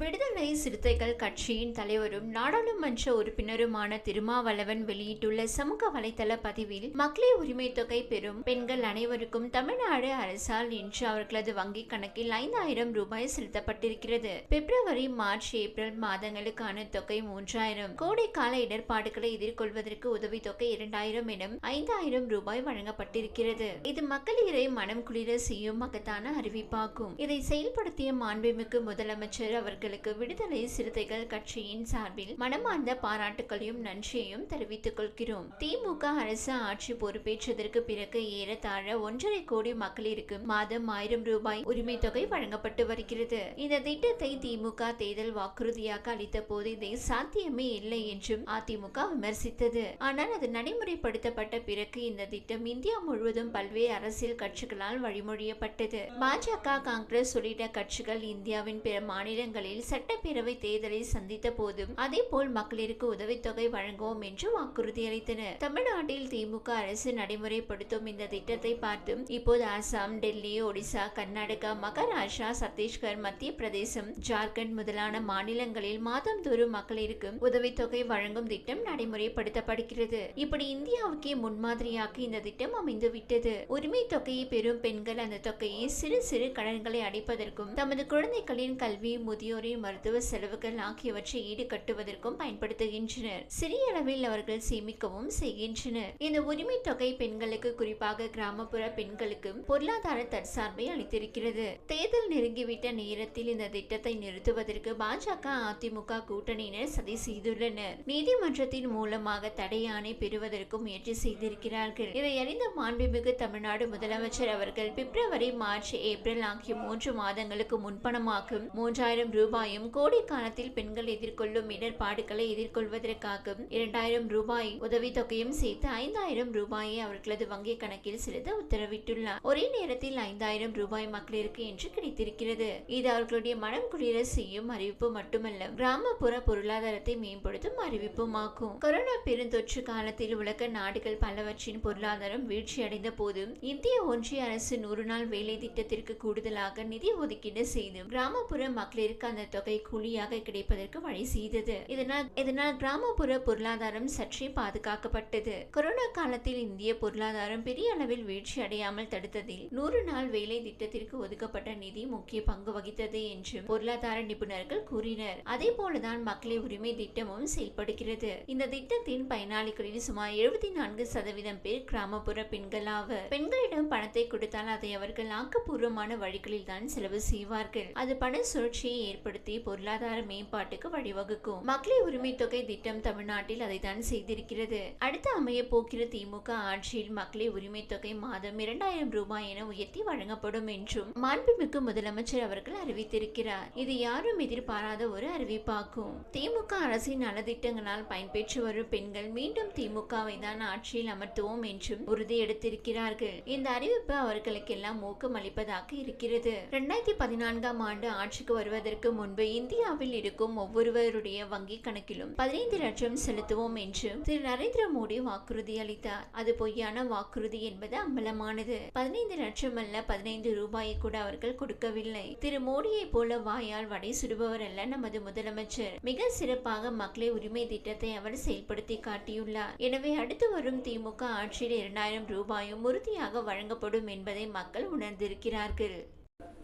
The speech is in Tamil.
விடுதலை சிறுத்தைகள் கட்சியின் தலைவரும் நாடாளுமன்ற உறுப்பினருமான திருமாவளவன் வெளியிட்டுள்ள சமூக வலைதள பதிவில் மக்களே உரிமை தொகை பெறும் பெண்கள் அனைவருக்கும் தமிழ்நாடு அரசால் இன்று அவர்களது வங்கிக் கணக்கில் ஐந்தாயிரம் ரூபாய் செலுத்தப்பட்டிருக்கிறது. பிப்ரவரி மார்ச் ஏப்ரல் மாதங்களுக்கான தொகை மூன்றாயிரம். கோடைக்கால இடர்பாடுகளை எதிர்கொள்வதற்கு உதவித்தொகை இரண்டாயிரம் எனும் ஐந்தாயிரம் ரூபாய் வழங்கப்பட்டிருக்கிறது. இது மகளிரை மனம் குளிர செய்யும் மகத்தான அறிவிப்பாகும். இதை செயல்படுத்திய மாண்புமிகு முதலமைச்சர் அவர்கள் அவர்களுக்கு விடுதலை சிறுத்தைகள் கட்சியின் சார்பில் மனமார்ந்த பாராட்டுகளையும் நன்றியையும் தெரிவித்துக் கொள்கிறோம். திமுக அரசு ஆட்சி பொறுப்பேற்றதற்கு பிறகு ஏறத்தாழ ஒன்றரை கோடி மக்களிற்கு மாதம் ஆயிரம் ரூபாய் உரிமை தொகை வழங்கப்பட்டு வருகிறது. இந்த திட்டத்தை திமுக தேர்தல் வாக்குறுதியாக அளித்த போது இதை சாத்தியமே இல்லை என்றும் அதிமுக விமர்சித்தது. ஆனால் அது நடைமுறைப்படுத்தப்பட்ட பிறகு இந்த திட்டம் இந்தியா முழுவதும் பல்வேறு அரசியல் கட்சிகளால் வழிமொழியப்பட்டது. பாஜக காங்கிரஸ் உள்ளிட்ட கட்சிகள் இந்தியாவின் பிற மாநிலங்களில் சட்டப்பேரவை தேர்தலை சந்தித்த போதும் அதே போல் மகளிருக்கு உதவித்தொகை வழங்குவோம் என்று வாக்குறுதி அளித்தனர். தமிழ்நாட்டில் திமுக அரசு நடைமுறைப்படுத்தும் இந்த திட்டத்தை பார்த்தும் இப்போது அசாம் டெல்லி ஒடிசா கர்நாடகா மகாராஷ்டிரா சத்தீஸ்கர் மத்திய பிரதேசம் ஜார்க்கண்ட் முதலான மாநிலங்களில் மாதந்தோறும் மகளிருக்கு உதவித்தொகை வழங்கும் திட்டம் நடைமுறைப்படுத்தப்படுகிறது. இப்படி இந்தியாவுக்கே முன்மாதிரியாக இந்த திட்டம் அமைந்துவிட்டது. உரிமை தொகையை பெறும் பெண்கள் அந்த தொகையை சிறு சிறு கடன்களை அடைப்பதற்கும் தமது குழந்தைகளின் கல்வி முதியோர் கல்லூரி மருத்துவ செலவுகள் ஆகியவற்றை ஈடுகட்டுவதற்கும் பயன்படுத்துகின்றனர். சிறிய அளவில் அவர்கள் சேமிக்கவும் செய்கின்றனர். இந்த உரிமை தொகை பெண்களுக்கு குறிப்பாக கிராமப்புற பெண்களுக்கு பொருளாதார தற்சார்பை அளித்திருக்கிறது. தேர்தல் நெருங்கிவிட்ட நேரத்தில் இந்த திட்டத்தை நிறுத்துவதற்கு பாஜக அதிமுக கூட்டணியினர் சதி செய்துள்ளனர். நீதிமன்றத்தின் மூலமாக தடையானை பெறுவதற்கும் முயற்சி செய்திருக்கிறார்கள். இதை அறிந்த மாண்புமிகு தமிழ்நாடு முதலமைச்சர் அவர்கள் பிப்ரவரி மார்ச் ஏப்ரல் ஆகிய மூன்று மாதங்களுக்கு முன்பணமாகும் மூன்றாயிரம் ரூபாயும் கோடைக்காலத்தில் பெண்கள் எதிர்கொள்ளும் இடர்பாடுகளை எதிர்கொள்வதற்காக இரண்டாயிரம் ரூபாய் உதவித்தொகையும் சேர்த்து ஐந்தாயிரம் ரூபாயை அவர்களது வங்கி கணக்கில் செலுத்த உத்தரவிட்டுள்ளார். ஒரே நேரத்தில் ஐந்தாயிரம் ரூபாய் மக்களிற்கு என்று கிடைத்திருக்கிறது. இது அவர்களுடைய மனம் குளிர செய்யும் அறிவிப்பு மட்டுமல்ல கிராமப்புற பொருளாதாரத்தை மேம்படுத்தும் அறிவிப்புமாகும். கொரோனா பெருந்தொற்று காலத்தில் உலக நாடுகள் பலவற்றின் பொருளாதாரம் வீழ்ச்சியடைந்த போதும் இந்திய ஒன்றிய அரசு நூறு நாள் வேலை திட்டத்திற்கு கூடுதலாக நிதி ஒதுக்கீடு செய்து கிராமப்புற மக்களிற்கு அந்த தொகை கூலியாக கிடைப்பதற்கு வழி செய்தது. இதனால் இதனால் கிராமப்புற பொருளாதாரம் சற்றே பாதுகாக்கப்பட்டது. கொரோனா காலத்தில் இந்திய பொருளாதாரம் பெரிய அளவில் வீழ்ச்சி அடையாமல் தடுத்ததில் நூறு நாள் வேலை திட்டத்திற்கு ஒதுக்கப்பட்ட நிதி முக்கிய பங்கு வகித்தது என்று பொருளாதார நிபுணர்கள் கூறினர். அதே போலதான் மக்களை உரிமை திட்டமும் செயல்படுகிறது. இந்த திட்டத்தின் பயனாளிகளில் சுமார் எழுபத்தி நான்கு சதவீதம் பேர் கிராமப்புற பெண்கள் ஆவர். பெண்களிடம் பணத்தை கொடுத்தால் அதை அவர்கள் ஆக்கப்பூர்வமான வழிகளில் தான் செலவு செய்வார்கள். அது பண சுழற்சியை ஏற்படுத்தி பொருளாதார மேம்பாட்டுக்கு வழிவகுக்கும். மக்களை உரிமை தொகை திட்டம் தமிழ்நாட்டில் அதைத்தான் செய்திருக்கிறது. அடுத்து அமைய போகிற திமுக ஆட்சியில் மக்களை உரிமை தொகை மாதம் இரண்டாயிரம் ரூபாய் என உயர்த்தி வழங்கப்படும் என்றும் மாண்புமிகு முதலமைச்சர் அவர்கள் அறிவித்திருக்கிறார். இது யாரும் எதிர்பாராத ஒரு அறிவிப்பாகும். திமுக அரசின் நலத்திட்டங்களால் பயன்பெற்று வரும் பெண்கள் மீண்டும் திமுகவை தான் ஆட்சியில் அமர்த்துவோம் என்றும் உறுதி எடுத்திருக்கிறார்கள் இந்த அறிவிப்பு அவர்களுக்கெல்லாம் ஊக்கம் அளிப்பதாக இருக்கிறது. இரண்டாயிரத்தி பதினான்காம் ஆண்டு ஆட்சிக்கு வருவதற்கு முன்பு இந்தியாவில் இருக்கும் ஒவ்வொருவருடைய வங்கி கணக்கிலும் பதினைந்து லட்சம் செலுத்துவோம் என்று திரு நரேந்திர மோடி வாக்குறுதி அளித்தார். அது பொய்யான வாக்குறுதி என்பது அம்பலமானது. பதினைந்து லட்சம் அல்ல பதினைந்து ரூபாயை கூட அவர்கள் கொடுக்கவில்லை. திரு மோடியை போல வாயால் வடை சுடுபவர் அல்ல நமது முதலமைச்சர். மிக சிறப்பாக மக்களை உரிமை திட்டத்தை அவர் செயல்படுத்தி காட்டியுள்ளார். எனவே அடுத்து வரும் திமுக ஆட்சியில் இரண்டாயிரம் ரூபாயும் உறுதியாக வழங்கப்படும் என்பதை மக்கள் உணர்ந்திருக்கிறார்கள்.